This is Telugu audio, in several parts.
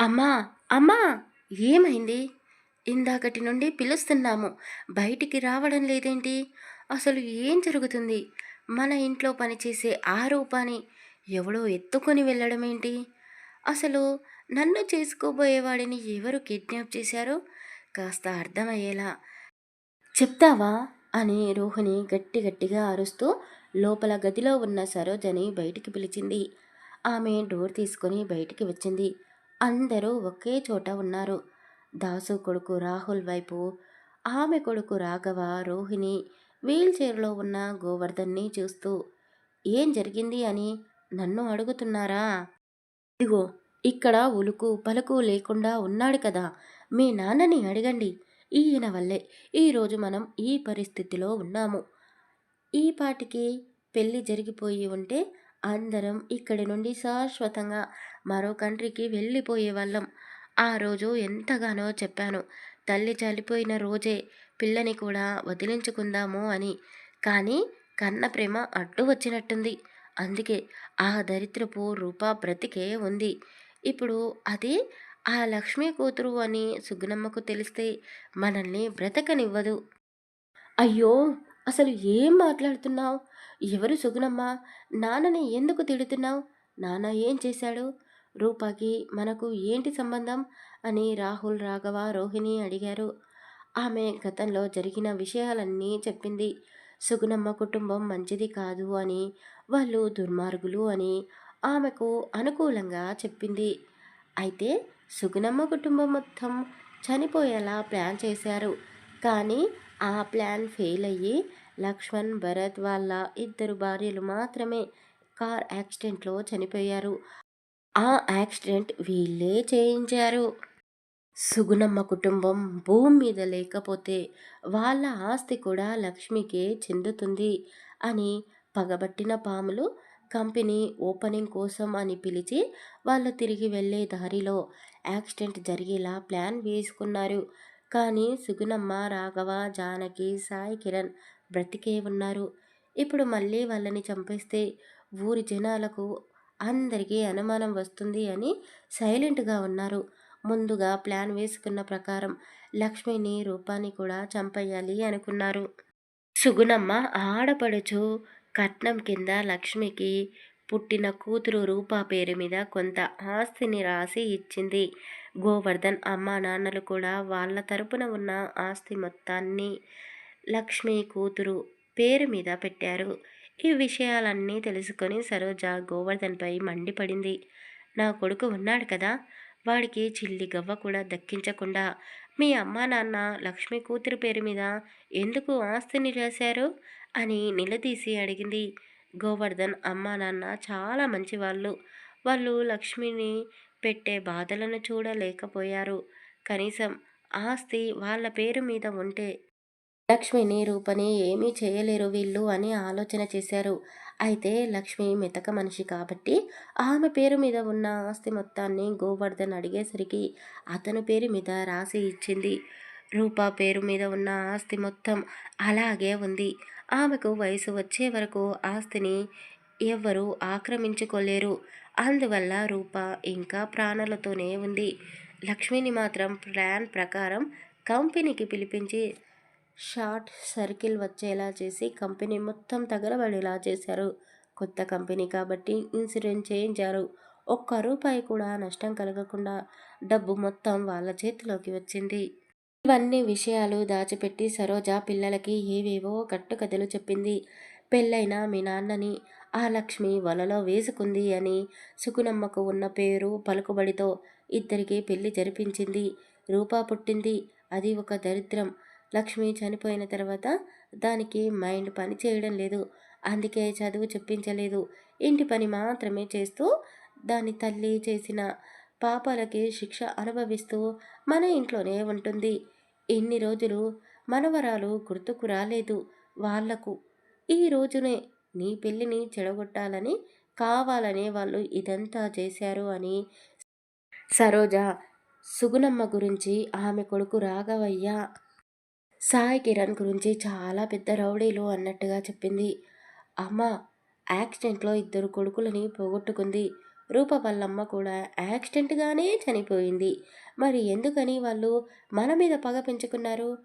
అమ్మా అమ్మా! ఏమైంది? ఇందాకటి నుండి పిలుస్తున్నాము. బయటికి రావడం లేదేంటి? అసలు ఏం జరుగుతుంది? మన ఇంట్లో పనిచేసే ఆ రూపాన్ని ఎవడో ఎత్తుకొని వెళ్ళడం ఏంటి? అసలు నన్ను చేసుకోబోయేవాడిని ఎవరు కిడ్నాప్ చేశారో? కాస్త అర్థమయ్యేలా. చెప్తావా? అని రోహిణి గట్టి గట్టిగా అరుస్తూ లోపల గదిలో ఉన్న సరోజని బయటికి పిలిచింది. ఆమె డోర్ తీసుకొని బయటికి వచ్చింది. అందరూ ఒకే చోట ఉన్నారు. దాసు కొడుకు రాహుల్ వైపు ఆమె కొడుకు రాఘవ రోహిణి వీల్ చైర్లో ఉన్న గోవర్ధన్ని చూస్తూ ఏం జరిగింది అని నన్ను అడుగుతున్నారా? ఇదిగో ఇక్కడ ఉలుకు పలుకు లేకుండా ఉన్నాడు కదా మీ నాన్నని అడగండి. ఈయన వల్లే ఈరోజు మనం ఈ పరిస్థితిలో ఉన్నాము. ఈ పాటికి పెళ్ళి జరిగిపోయి ఉంటే అందరం ఇక్కడి నుండి శాశ్వతంగా మరో కంట్రీకి వెళ్ళిపోయే వాళ్ళం. ఆ రోజు ఎంతగానో చెప్పాను. తల్లి చనిపోయిన రోజే పిల్లని కూడా వదిలించుకుందాము అని. కానీ కన్న ప్రేమ అడ్డు వచ్చినట్టుంది. అందుకే ఆ దరిద్రపు రూప బ్రతికే ఉంది. ఇప్పుడు అది ఆ లక్ష్మీ కూతురు అని సుగ్నమ్మకు తెలిస్తే మనల్ని బ్రతకనివ్వదు. అయ్యో! అసలు ఏం మాట్లాడుతున్నావు? ఎవరు సుగుణమ్మ? నాన్నని ఎందుకు తిడుతున్నావు? నాన్న ఏం చేశాడు? రూపాకి మనకు ఏంటి సంబంధం? అని రాహుల్ రాఘవ రోహిణి అడిగారు. ఆమె గతంలో జరిగిన విషయాలన్నీ చెప్పింది. సుగుణమ్మ కుటుంబం మంచిది కాదు అని వాళ్ళు దుర్మార్గులు అని ఆమెకు అనుకూలంగా చెప్పింది. అయితే సుగుణమ్మ కుటుంబం మొత్తం చనిపోయేలా ప్లాన్ చేశారు. కానీ ఆ ప్లాన్ ఫెయిల్ అయ్యి లక్ష్మణ్ భరత్ వాళ్ళ ఇద్దరు భార్యలు మాత్రమే కార్ యాక్సిడెంట్లో చనిపోయారు. ఆ యాక్సిడెంట్ వీళ్ళే చేయించారు. సుగుణమ్మ కుటుంబం భూమి మీద లేకపోతే వాళ్ళ ఆస్తి కూడా లక్ష్మికే చెందుతుంది అని పగబట్టిన పాములు కంపెనీ ఓపెనింగ్ కోసం అని పిలిచి వాళ్ళు తిరిగి వెళ్ళే దారిలో యాక్సిడెంట్ జరిగేలా ప్లాన్ వేసుకున్నారు. కానీ సుగుణమ్మ రాఘవ జానకి సాయి కిరణ్ బ్రతికే ఉన్నారు. ఇప్పుడు మళ్ళీ వాళ్ళని చంపేస్తే ఊరి జనాలకు అందరికీ అనుమానం వస్తుంది అని సైలెంట్గా ఉన్నారు. ముందుగా ప్లాన్ వేసుకున్న ప్రకారం లక్ష్మిని రూపాన్ని కూడా చంపేయాలి అనుకున్నారు. సుగుణమ్మ ఆడపడుచు కట్నం కింద లక్ష్మికి పుట్టిన కూతురు రూపా పేరు మీద కొంత ఆస్తిని రాసి ఇచ్చింది. గోవర్ధన్ అమ్మా నాన్నలు కూడా వాళ్ళ తరపున ఉన్న ఆస్తి మొత్తాన్ని లక్ష్మి కూతురు పేరు మీద పెట్టారు. ఈ విషయాలన్నీ తెలుసుకొని సరోజ గోవర్ధన్పై మండిపడింది. నా కొడుకు ఉన్నాడు కదా వాడికి చిల్లి గవ్వ కూడా దక్కించకుండా మీ అమ్మా నాన్న లక్ష్మి కూతురు పేరు మీద ఎందుకు ఆస్తిని రాశారు? అని నిలదీసి అడిగింది. గోవర్ధన్ అమ్మా నాన్న చాలా మంచివాళ్ళు. వాళ్ళు లక్ష్మిని పెట్టే బాధలను చూడలేకపోయారు. కనీసం ఆస్తి వాళ్ళ పేరు మీద ఉంటే లక్ష్మిని రూపని ఏమీ చేయలేరు వీళ్ళు అని ఆలోచన చేశారు. అయితే లక్ష్మి మెతక మనిషి కాబట్టి ఆమె పేరు మీద ఉన్న ఆస్తి మొత్తాన్ని గోవర్ధన్ అడిగేసరికి అతని పేరు మీద రాసి ఇచ్చింది. రూపా పేరు మీద ఉన్న ఆస్తి మొత్తం అలాగే ఉంది. ఆమెకు వయసు వచ్చే వరకు ఆస్తిని ఎవ్వరూ ఆక్రమించుకోలేరు. అందువల్ల రూప ఇంకా ప్రాణాలతోనే ఉంది. లక్ష్మిని మాత్రం ప్లాన్ ప్రకారం కంపెనీకి పిలిపించి షార్ట్ సర్కిల్ వచ్చేలా చేసి కంపెనీ మొత్తం తగలబడేలా చేశారు. కొత్త కంపెనీ కాబట్టి ఇన్సూరెన్స్ చేయించారు. ఒక్క రూపాయి కూడా నష్టం కలగకుండా డబ్బు మొత్తం వాళ్ళ చేతిలోకి వచ్చింది. ఇవన్నీ విషయాలు దాచిపెట్టి సరోజ పిల్లలకి ఏవేవో కట్టుకథలు చెప్పింది. పెళ్ళైన మీ నాన్నని ఆ లక్ష్మి వలలో వేసుకుంది అని సుకునమ్మకు ఉన్న పేరు పలుకుబడితో ఇద్దరికి పెళ్ళి జరిపించింది. రూపా పుట్టింది. అది ఒక దరిద్రం. లక్ష్మి చనిపోయిన తర్వాత దానికి మైండ్ పని చేయడం లేదు. అందుకే చదువు చెప్పించలేదు. ఇంటి పని మాత్రమే చేస్తూ దాని తల్లి చేసిన పాపాలకి శిక్ష అనుభవిస్తూ మన ఇంట్లోనే ఉంటుంది. ఇన్ని రోజులు మనవరాలు గుర్తుకు రాలేదు వాళ్ళకు. ఈ రోజునే నీ పెళ్ళిని చెడగొట్టాలని కావాలనే వాళ్ళు ఇదంతా చేశారు అని సరోజ సుగుణమ్మ గురించి ఆమె కొడుకు రాఘవయ్య సాయి కిరణ్ గురించి చాలా పెద్ద రౌడీలు అన్నట్టుగా చెప్పింది. అమ్మ యాక్సిడెంట్లో ఇద్దరు కొడుకులని పోగొట్టుకుంది. రూప వాళ్ళమ్మ కూడా యాక్సిడెంట్గానే చనిపోయింది. మరి ఎందుకని వాళ్ళు మన మీద పగ పెంచుకున్నారు?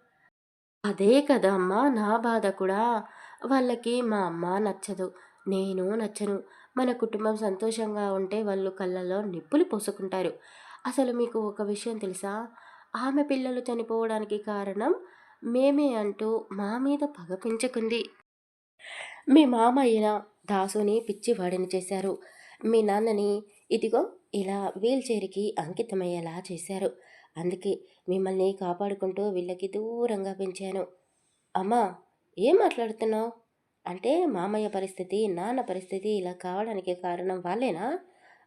అదే కదా అమ్మ నా బాధ కూడా. వాళ్ళకి మా అమ్మ నచ్చదు నేను నచ్చను. మన కుటుంబం సంతోషంగా ఉంటే వాళ్ళు కళ్ళల్లో నిప్పులు పోసుకుంటారు. అసలు మీకు ఒక విషయం తెలుసా? ఆమె పిల్లలు చనిపోవడానికి కారణం మేమే అంటూ మా మీద పగ పెంచుకుంది. మీ మామయ్య దాసుని పిచ్చివాడిని చేశారు. మీ నాన్నని ఇదిగో ఇలా వీల్ చైర్కి అంకితమయ్యేలా చేశారు. అందుకే మిమ్మల్ని కాపాడుకుంటూ వీళ్ళకి దూరంగా పెంచాను. అమ్మా ఏం మాట్లాడుతున్నావు? అంటే మామయ్య పరిస్థితి నాన్న పరిస్థితి ఇలా కావడానికి కారణం వాళ్ళేనా?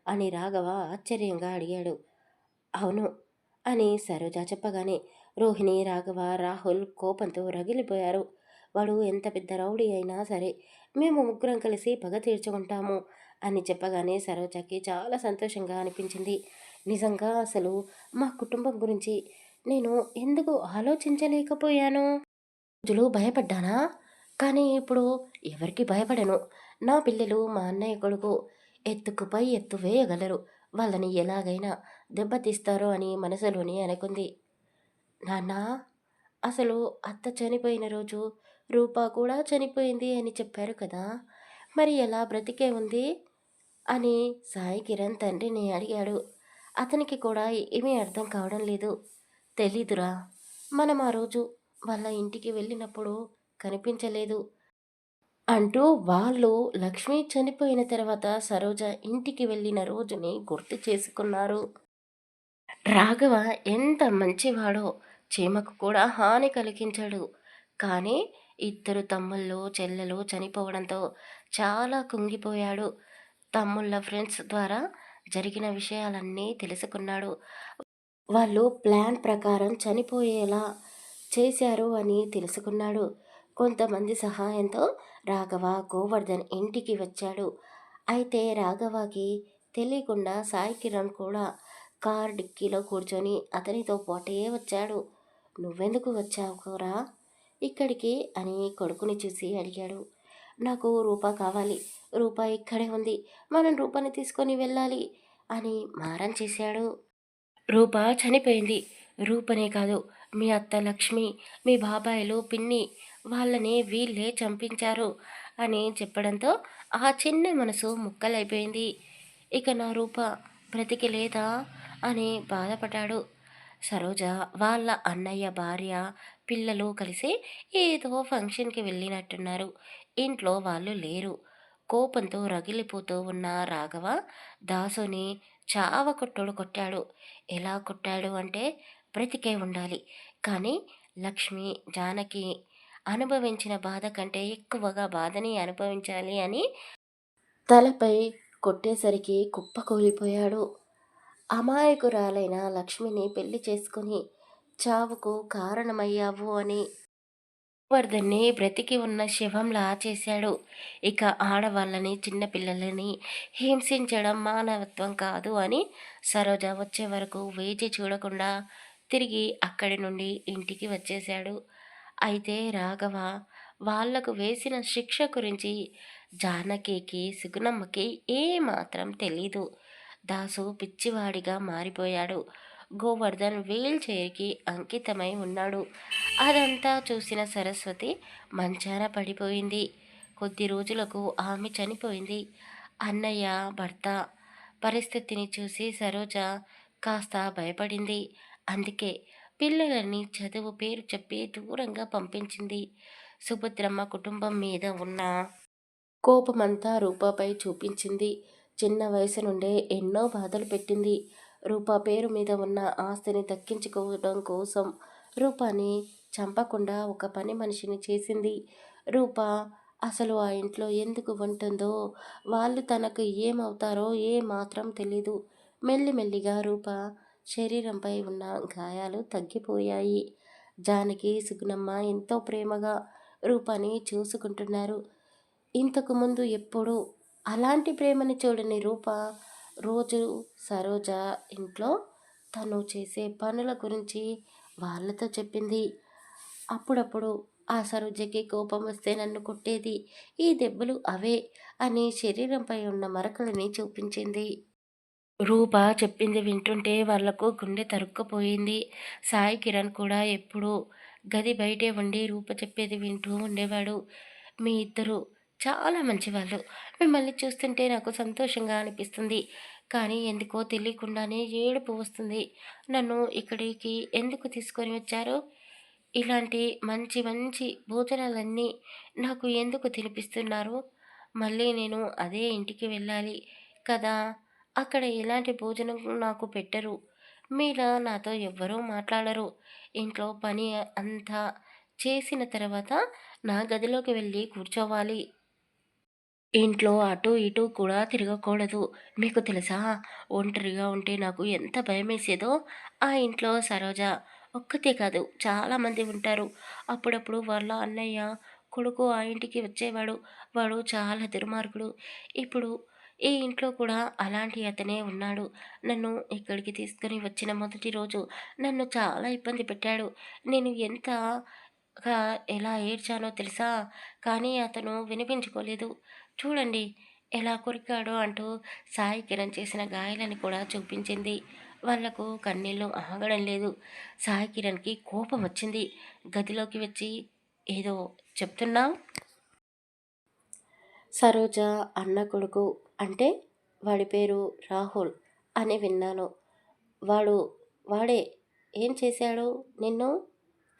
అని రాఘవ ఆశ్చర్యంగా అడిగాడు. అవును అని సరోజ చెప్పగానే రోహిణి రాఘవ రాహుల్ కోపంతో రగిలిపోయారు. వాడు ఎంత పెద్ద రౌడీ అయినా సరే మేము ముగ్గురం కలిసి పగ తీర్చుకుంటాము అని చెప్పగానే సరోజకి చాలా సంతోషంగా అనిపించింది. నిజంగా అసలు మా కుటుంబం గురించి నేను ఎందుకు ఆలోచించలేకపోయాను? రోజులు భయపడ్డానా? కానీ ఇప్పుడు ఎవరికి భయపడను. నా పిల్లలు మా అన్నయ్య కొడుకు ఎత్తుకుపై ఎత్తు వేయగలరు. వాళ్ళని ఎలాగైనా దెబ్బతీస్తారో అని మనసులోనే అనుకుంది. నాన్నా అసలు అత్త చనిపోయిన రోజు రూపా కూడా చనిపోయింది అని చెప్పారు కదా. మరి ఎలా బ్రతికే ఉంది? అని సాయి కిరణ్ తండ్రిని అడిగాడు. అతనికి కూడా ఏమీ అర్థం కావడం లేదు. తెలీదురా. మనం ఆ రోజు వాళ్ళ ఇంటికి వెళ్ళినప్పుడు కనిపించలేదు. అంటూ వాళ్ళు లక్ష్మి చనిపోయిన తర్వాత సరోజ ఇంటికి వెళ్ళిన రోజుని గుర్తు చేసుకున్నారు. రాఘవ ఎంత మంచివాడో చీమకు కూడా హాని కలిగించాడు. కానీ ఇద్దరు తమ్ముళ్ళు చెల్లెలు చనిపోవడంతో చాలా కుంగిపోయాడు. తమ్ముళ్ళ ఫ్రెండ్స్ ద్వారా జరిగిన విషయాలన్నీ తెలుసుకున్నాడు. వాళ్ళు ప్లాన్ ప్రకారం చనిపోయేలా చేశారు అని తెలుసుకున్నాడు. కొంతమంది సహాయంతో రాఘవ గోవర్ధన్ ఇంటికి వచ్చాడు. అయితే రాఘవకి తెలియకుండా సాయి కిరణ్ కూడా కార్ డిక్కీలో కూర్చొని అతనితో పాటే వచ్చాడు. నువ్వెందుకు వచ్చావు ఇక్కడికి? అని కొడుకుని చూసి అడిగాడు. నాకు రూపా కావాలి. రూపా ఇక్కడే ఉంది. మనం రూపాని తీసుకొని వెళ్ళాలి అని మారం చేశాడు. రూప చనిపోయింది. రూపనే కాదు మీ అత్త లక్ష్మి మీ బాబాయిలు పిన్ని వాళ్ళని వీళ్ళే చంపించారు అని చెప్పడంతో ఆ చిన్న మనసు ముక్కలైపోయింది. ఇక నా రూప బ్రతికి లేదా అని బాధపడ్డాడు. సరోజ వాళ్ళ అన్నయ్య భార్య పిల్లలు కలిసి ఏదో ఫంక్షన్కి వెళ్ళినట్టున్నారు. ఇంట్లో వాళ్ళు లేరు. కోపంతో రగిలిపోతూ ఉన్న రాఘవ దాసుని చావ కొట్టుడు కొట్టాడు. ఎలా కొట్టాడు అంటే బ్రతికే ఉండాలి. కానీ లక్ష్మి జానకి అనుభవించిన బాధ కంటే ఎక్కువగా బాధని అనుభవించాలి అని తలపై కొట్టేసరికి కుప్ప కూలిపోయాడు అమాయకురాలైన లక్ష్మిని పెళ్ళి చేసుకుని చావుకు కారణమయ్యావు అని వర్ధన్ని బ్రతికి ఉన్న శివంలా చేశాడు. ఇక ఆడవాళ్ళని చిన్నపిల్లలని హింసించడం మానవత్వం కాదు అని సరోజ వచ్చే వరకు వేచి చూడకుండా తిరిగి అక్కడి నుండి ఇంటికి వచ్చేశాడు. అయితే రాఘవ వాళ్ళకు వేసిన శిక్ష గురించి జానకికి సుగుణమ్మకి ఏమాత్రం తెలీదు. దాసు పిచ్చివాడిగా మారిపోయాడు. గోవర్ధన్ వీల్ చైర్కి అంకితమై ఉన్నాడు. అదంతా చూసిన సరస్వతి మంచాన పడిపోయింది. కొద్ది రోజులకు ఆమె చనిపోయింది. అన్నయ్య భర్త పరిస్థితిని చూసి సరోజ కాస్త భయపడింది. అందుకే పిల్లలని చదువు పేరు చెప్పి దూరంగా పంపించింది. సుభద్రమ్మ కుటుంబం మీద ఉన్న కోపమంతా రూపాపై చూపించింది. చిన్న వయసు నుండే ఎన్నో బాధలు పెట్టింది. రూపా పేరు మీద ఉన్న ఆస్తిని దక్కించుకోవడం కోసం రూపాని చంపకుండా ఒక పని మనిషిని చేసింది. రూప అసలు ఆ ఇంట్లో ఎందుకు ఉంటుందో వాళ్ళు తనకు ఏమవుతారో ఏ మాత్రం తెలీదు. మెల్లిమెల్లిగా రూప శరీరంపై ఉన్న గాయాలు తగ్గిపోయాయి. జానకి సుగుణమ్మ ఎంతో ప్రేమగా రూపాని చూసుకుంటున్నారు. ఇంతకుముందు ఎప్పుడూ అలాంటి ప్రేమని చూడని రూప రోజు సరోజ ఇంట్లో తను చేసే పనుల గురించి వాళ్ళతో చెప్పింది అప్పుడప్పుడు ఆ సరోజకి కోపం వస్తే నన్ను కొట్టేది ఈ దెబ్బలు అవే అని శరీరంపై ఉన్న మరకలని చూపించింది రూప చెప్పింది వింటుంటే వాళ్ళకు గుండె తరుక్కుపోయింది. సాయి కిరణ్ కూడా ఎప్పుడూ గది బయటే ఉండి రూప చెప్పేది వింటూ ఉండేవాడు. మీ ఇద్దరు చాలా మంచివాళ్ళు. మిమ్మల్ని చూస్తుంటే నాకు సంతోషంగా అనిపిస్తుంది. కానీ ఎందుకో తెలియకుండానే ఏడుపు వస్తుంది. నన్ను ఇక్కడికి ఎందుకు తీసుకొని వచ్చారు? ఇలాంటి మంచి మంచి భోజనాలన్నీ నాకు ఎందుకు తినిపిస్తున్నారు? మళ్ళీ నేను అదే ఇంటికి వెళ్ళాలి కదా! అక్కడ ఎలాంటి భోజనం నాకు పెట్టరు. మీలా నాతో ఎవ్వరూ మాట్లాడరు. ఇంట్లో పని అంతా చేసిన తర్వాత నా గదిలోకి వెళ్ళి కూర్చోవాలి. ఇంట్లో అటూ ఇటూ కూడా తిరగకూడదు. మీకు తెలుసా? ఒంటరిగా ఉంటే నాకు ఎంత భయమేసేదో. ఆ ఇంట్లో సరోజ ఒక్కతే కాదు చాలామంది ఉంటారు. అప్పుడప్పుడు వాళ్ళ అన్నయ్య కొడుకు ఆ ఇంటికి వచ్చేవాడు. వాడు చాలా దుర్మార్గుడు. ఇప్పుడు ఈ ఇంట్లో కూడా అలాంటి అతనే ఉన్నాడు. నన్ను ఇక్కడికి తీసుకొని వచ్చిన మొదటి రోజు నన్ను చాలా ఇబ్బంది పెట్టాడు. నేను ఎంత ఎలా ఏడ్చానో తెలుసా? కానీ అతను వినిపించుకోలేదు. చూడండి ఎలా కొరికాడో అంటూ సాయి కిరణ్ చేసిన గాయాలని కూడా చూపించింది. వాళ్ళకు కన్నీళ్ళు ఆగడం లేదు. సాయి కిరణ్కి కోపం వచ్చింది. గదిలోకి వచ్చి ఏదో చెప్తున్నావు? సరోజ అన్న కొడుకు అంటే వాడి పేరు రాహుల్ అని విన్నాను. వాడు వాడే ఏం చేశాడు నిన్ను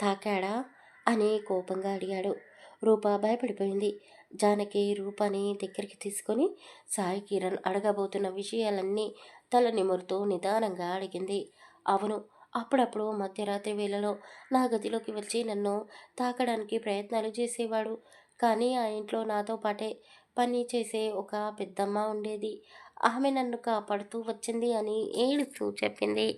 తాకాడా అని కోపంగా అడిగాడు. రూప భయపడిపోయింది. జానకి రూపాని దగ్గరికి తీసుకొని సాయి కిరణ్ అడగబోతున్న విషయాలన్నీ తల నిమురుతూ నిదానంగా అడిగింది. అవును అప్పుడప్పుడు మధ్యరాత్రి వేళలో నా గదిలోకి వచ్చి నన్ను తాకడానికి ప్రయత్నాలు చేసేవాడు. కానీ ఆ ఇంట్లో నాతో పాటే పని చేసే ఒక పెద్దమ్మ ఉండేది. ఆమె నన్ను కాపాడుతూ వచ్చింది అని ఏడుస్తూ చెప్పింది.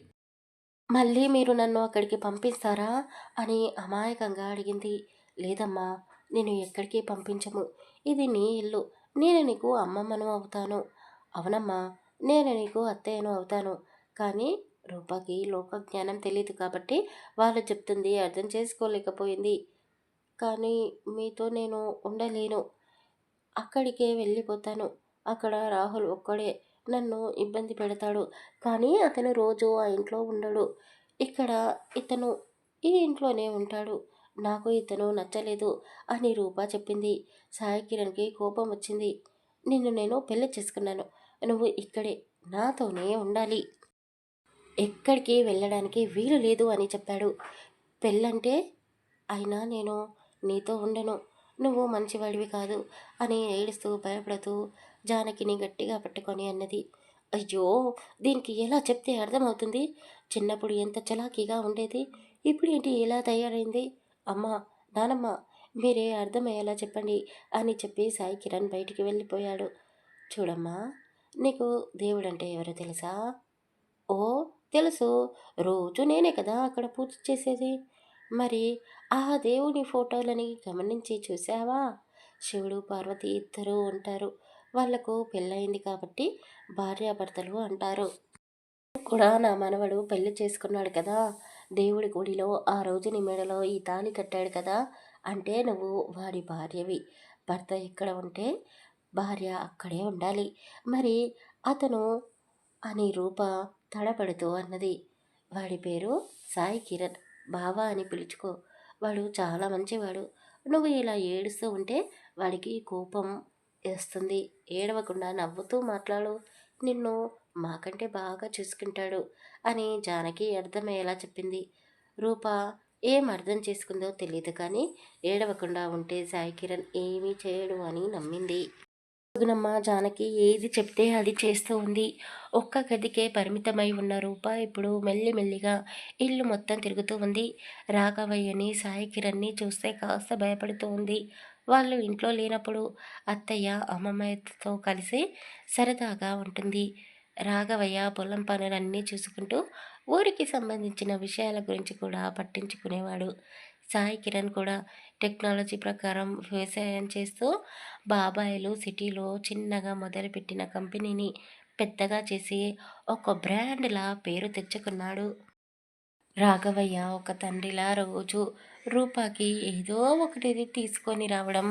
మళ్ళీ మీరు నన్ను అక్కడికి పంపిస్తారా? అని అమాయకంగా అడిగింది. లేదమ్మా నేను ఎక్కడికి పంపించము. ఇది నీ ఇల్లు. నేను నీకు అమ్మమ్మను అవుతాను. అవునమ్మా నేను నీకు అత్తయ్యను అవుతాను. కానీ రూపకి లోకజ్ఞానం తెలియదు కాబట్టి వాళ్ళు చెప్తుంది అర్థం చేసుకోలేకపోయింది. కానీ మీతో నేను ఉండలేను. అక్కడికే వెళ్ళిపోతాను. అక్కడ రాహుల్ ఒక్కడే నన్ను ఇబ్బంది పెడతాడు. కానీ అతను రోజు ఆ ఇంట్లో ఉండడు. ఇక్కడ ఇతను ఈ ఇంట్లోనే ఉంటాడు. నాకు ఇతను నచ్చలేదు అని రూప చెప్పింది. సాయి కిరణ్కి కోపం వచ్చింది. నిన్ను నేను పెళ్ళి చేసుకున్నాను. నువ్వు ఇక్కడే నాతోనే ఉండాలి. ఎక్కడికి వెళ్ళడానికి వీలు లేదు అని చెప్పాడు. పెళ్ళంటే అయినా నేను నీతో ఉండను. నువ్వు మంచివాడివి కాదు అని ఏడుస్తూ భయపడుతూ జానకిని గట్టిగా పట్టుకొని అన్నది. అయ్యో దీనికి ఎలా చెప్తే అర్థమవుతుంది? చిన్నప్పుడు ఎంత చలాకీగా ఉండేది. ఇప్పుడు ఏంటి ఎలా తయారైంది? అమ్మా నానమ్మ మీరే అర్థమయ్యేలా చెప్పండి అని చెప్పి సాయి కిరణ్ బయటికి వెళ్ళిపోయాడు. చూడమ్మా నీకు దేవుడంటే ఎవరో తెలుసా? ఓ తెలుసు రోజు నేనే కదా అక్కడ పూజ చేసేది. మరి ఆ దేవుని ఫోటోలని గమనించి చూసావా? శివుడు పార్వతి ఇద్దరూ ఉంటారు. వాళ్ళకు పెళ్ళయింది కాబట్టి భార్యాభర్తలు అంటారు. కూడా నా మనవడు పెళ్ళి చేసుకున్నాడు కదా! దేవుడి గుడిలో ఆ రోజు నీ మెడలో ఈ తాళి కట్టాడు కదా! అంటే నువ్వు వాడి భార్యవి. భర్త ఎక్కడ ఉంటే భార్య అక్కడే ఉండాలి. మరి అతను అని రూప తడబడుతూ అన్నది. వాడి పేరు సాయి కిరణ్. బావా అని పిలుచుకో. వాడు చాలా మంచివాడు. నువ్వు ఇలా ఏడుస్తూ ఉంటే వాడికి కోపం వస్తుంది. ఏడవకుండా నవ్వుతూ మాట్లాడు. నిన్ను మాకంటే బాగా చూసుకుంటాడు అని జానకి అర్థమయ్యేలా చెప్పింది. రూప ఏం అర్థం చేసుకుందో తెలియదు కానీ ఏడవకుండా ఉంటే సాయి కిరణ్ ఏమీ చేయడు అని నమ్మింది. సుగుణమ్మ జానకి ఏది చెప్తే అది చేస్తూ ఉంది. ఒక్క గదికే పరిమితమై ఉన్న రూప ఇప్పుడు మెల్లిమెల్లిగా ఇల్లు మొత్తం తిరుగుతూ ఉంది. రాఘవయ్యని సాయి కిరణ్ని చూస్తే కాస్త భయపడుతూ ఉంది. వాళ్ళు ఇంట్లో లేనప్పుడు అత్తయ్య అమ్మమ్మతో కలిసి సరదాగా ఉంటుంది. రాఘవయ్య పొలం పనులన్నీ చూసుకుంటూ ఊరికి సంబంధించిన విషయాల గురించి కూడా పట్టించుకునేవాడు. సాయి కిరణ్ కూడా టెక్నాలజీ ప్రకారం వ్యవసాయం చేస్తూ బాబాయిలు సిటీలో చిన్నగా మొదలుపెట్టిన కంపెనీని పెద్దగా చేసి ఒక బ్రాండ్లా పేరు తెచ్చుకున్నాడు. రాఘవయ్య ఒక తండ్రిలా రోజు రూపాకి ఏదో ఒకటి తీసుకొని రావడం,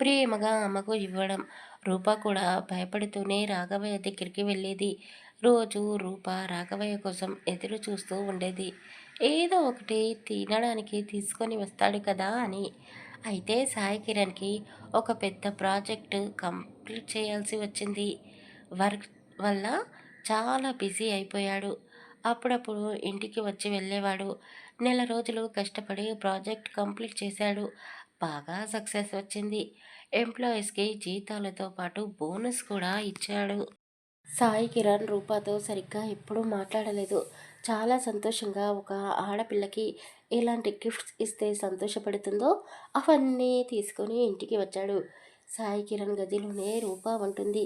ప్రేమగా అమ్మకు ఇవ్వడం. రూప కూడా భయపడుతూనే రాఘవయ్య దగ్గరికి వెళ్ళేది. రోజు రూప రాఘవయ్య కోసం ఎదురు చూస్తూ ఉండేది. ఏదో ఒకటి తినడానికి తీసుకొని వస్తాడు కదా అని. అయితే సాయి కిరణ్కి ఒక పెద్ద ప్రాజెక్టు కంప్లీట్ చేయాల్సి వచ్చింది. వర్క్ వల్ల చాలా బిజీ అయిపోయాడు. అప్పుడప్పుడు ఇంటికి వచ్చి వెళ్ళేవాడు. నెల రోజులు కష్టపడి ప్రాజెక్ట్ కంప్లీట్ చేశాడు. బాగా సక్సెస్ వచ్చింది. ఎంప్లాయీస్కి జీతాలతో పాటు బోనస్ కూడా ఇచ్చాడు. సాయి కిరణ్ రూపాతో సరిగ్గా ఎప్పుడూ మాట్లాడలేదు. చాలా సంతోషంగా ఒక ఆడపిల్లకి ఎలాంటి గిఫ్ట్స్ ఇస్తే సంతోషపడుతుందో అవన్నీ తీసుకొని ఇంటికి వచ్చాడు. సాయి కిరణ్ గదిలోనే రూపా ఉంటుంది.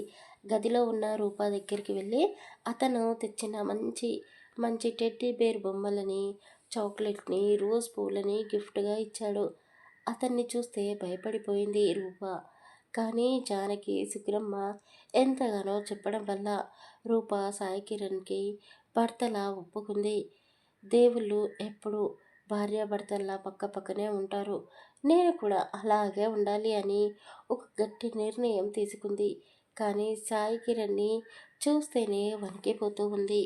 గదిలో ఉన్న రూపా దగ్గరికి వెళ్ళి అతను తెచ్చిన మంచి మంచి టెడ్డీ బేర్ బొమ్మలని చాక్లెట్ని రోజ్ పూలని గిఫ్ట్గా ఇచ్చాడు. అతన్ని చూస్తే భయపడిపోయింది రూప. కానీ జానకి శుక్రమ్మ ఎంతగానో చెప్పడం వల్ల రూప సాయి కిరణ్కి భర్తలా ఒప్పుకుంది. దేవుళ్ళు ఎప్పుడు భార్యాభర్తల్లా పక్క పక్కనే ఉంటారు. నేను కూడా అలాగే ఉండాలి అని ఒక గట్టి నిర్ణయం తీసుకుంది. కానీ సాయి కిరణ్ని చూస్తేనే వణికిపోతూ ఉంది.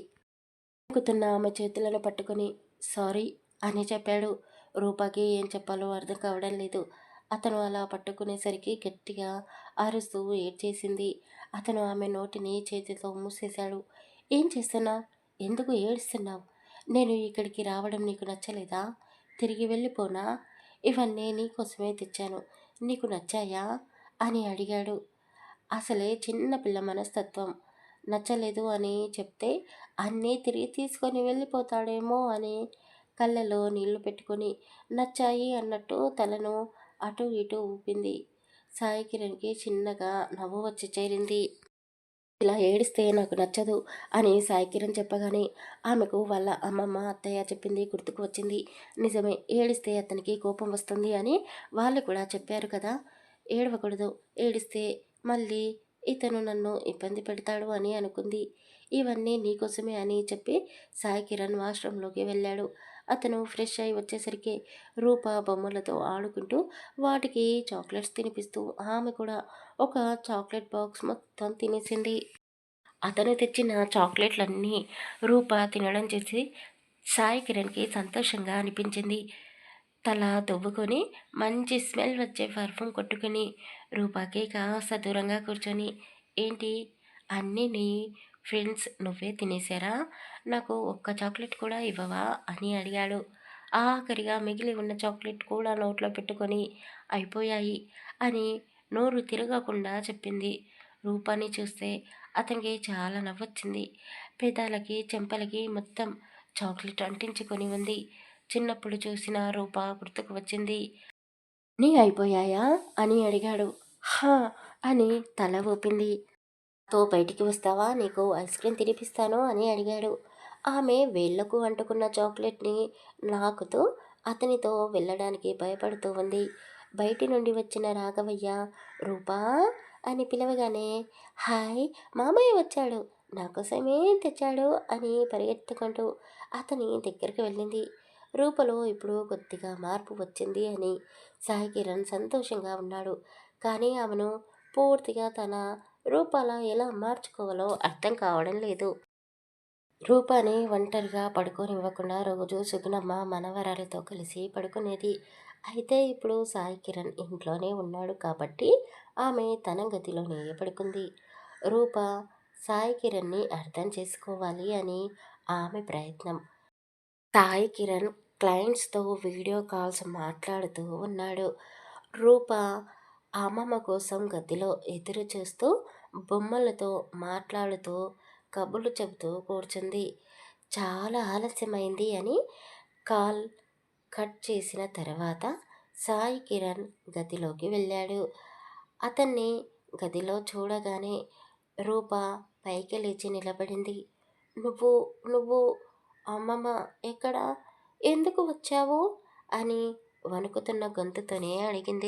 వణుకుతున్న ఆమె చేతులను పట్టుకొని సారీ అని చెప్పాడు. రూపాకి ఏం చెప్పాలో అర్థం కావడం లేదు. అతను అలా పట్టుకునేసరికి గట్టిగా అరుస్తూ ఏడ్చేసింది. అతను ఆమె నోటిని చేతితో మూసేశాడు. ఏం చేస్తున్నావు ఎందుకు ఏడుస్తున్నావు? నేను ఇక్కడికి రావడం నీకు నచ్చలేదా? తిరిగి వెళ్ళిపోనా? ఇవన్నీ నీకోసమే తెచ్చాను. నీకు నచ్చాయా? అని అడిగాడు. అసలే చిన్న పిల్ల మనస్తత్వం. నచ్చలేదు అని చెప్తే అన్నీ తిరిగి తీసుకొని వెళ్ళిపోతాడేమో అని కళ్ళలో నీళ్ళు పెట్టుకొని నచ్చాయి అన్నట్టు తలను అటు ఇటు ఊపింది. సాయి కిరణ్కి చిన్నగా నవ్వు వచ్చి చేరింది. ఇలా ఏడిస్తే నాకు నచ్చదు అని సాయి కిరణ్ చెప్పగానే ఆమెకు వాళ్ళ అమ్మమ్మ అత్తయ్య చెప్పింది గుర్తుకు వచ్చింది. నిజమే ఏడిస్తే అతనికి కోపం వస్తుంది అని వాళ్ళు కూడా చెప్పారు కదా. ఏడవకూడదు ఏడిస్తే మళ్ళీ ఇతను నన్ను ఇబ్బంది పెడతాడు అని అనుకుంది. ఇవన్నీ నీకోసమే అని చెప్పి సాయి కిరణ్ వాష్రూమ్లోకి వెళ్ళాడు. అతను ఫ్రెష్ అయి వచ్చేసరికి రూప బొమ్మలతో ఆడుకుంటూ వాటికి చాక్లెట్స్ తినిపిస్తూ ఆమె కూడా ఒక చాక్లెట్ బాక్స్ మొత్తం తినేసింది. అతను తెచ్చిన చాక్లెట్లన్నీ రూప తినడం చేసి సాయి కిరణ్కి సంతోషంగా అనిపించింది. తల దువ్వుకొని మంచి స్మెల్ వచ్చే పర్ఫ్యూమ్ కొట్టుకుని రూపాకి కాస్త దూరంగా కూర్చొని ఏంటి? అన్నీ నీ ఫ్రెండ్స్ నువ్వే తినేసారా? నాకు ఒక్క చాక్లెట్ కూడా ఇవ్వవా? అని అడిగాడు. ఆఖరిగా మిగిలి ఉన్న చాక్లెట్ కూడా నోట్లో పెట్టుకొని అయిపోయాయి అని నోరు తిరగకుండా చెప్పింది. రూపాన్ని చూస్తే అతనికి చాలా నవ్వొచ్చింది. పెదాలకి చెంపలకి మొత్తం చాక్లెట్ అంటించుకొని ఉంది. చిన్నప్పుడు చూసిన రూప గుర్తుకు వచ్చింది. నీ అయిపోయాయా? అని అడిగాడు. హా అని తల ఊపింది. తో బయటికి వస్తావా? నీకు ఐస్ క్రీమ్ తినిపిస్తాను అని అడిగాడు. ఆమె వేళ్ళకు అంటుకున్న చాక్లెట్ని నాకుతూ అతనితో వెళ్ళడానికి భయపడుతూ ఉంది. బయటి నుండి వచ్చిన రాఘవయ్య రూపా అని పిలవగానే హాయ్ మామయ్య వచ్చాడు. నా కోసమే తెచ్చాడు అని పరిగెత్తుకుంటూ అతని దగ్గరికి వెళ్ళింది. రూపలో ఇప్పుడు కొద్దిగా మార్పు వచ్చింది అని సాయి కిరణ్ సంతోషంగా ఉన్నాడు. కానీ ఆమెను పూర్తిగా తన రూపాల ఎలా మార్చుకోవాలో అర్థం కావడం లేదు. రూపాని ఒంటరిగా పడుకోనివ్వకుండా రోజు సుగుణమ్మ మనవరాలతో కలిసి పడుకునేది. అయితే ఇప్పుడు సాయి కిరణ్ ఇంట్లోనే ఉన్నాడు కాబట్టి ఆమె తన గదిలోనే పడుకుంది. రూప సాయి కిరణ్ని అర్థం చేసుకోవాలి అని ఆమె ప్రయత్నం. సాయి కిరణ్ క్లయింట్స్తో వీడియో కాల్స్ మాట్లాడుతూ ఉన్నాడు. రూప అమ్మమ్మ కోసం గదిలో ఎదురు చూస్తూ బొమ్మలతో మాట్లాడుతూ కబుర్లు చెబుతూ కూర్చుంది. చాలా ఆలస్యమైంది అని కాల్ కట్ చేసిన తర్వాత సాయి కిరణ్ గదిలోకి వెళ్ళాడు. అతన్ని గదిలో చూడగానే రూప పైకి లేచి నిలబడింది. నువ్వు నువ్వు అమ్మమ్మ ఎక్కడ? ఎందుకు వచ్చావు? అని వణుకుతున్న గొంతుతోనే అడిగింది.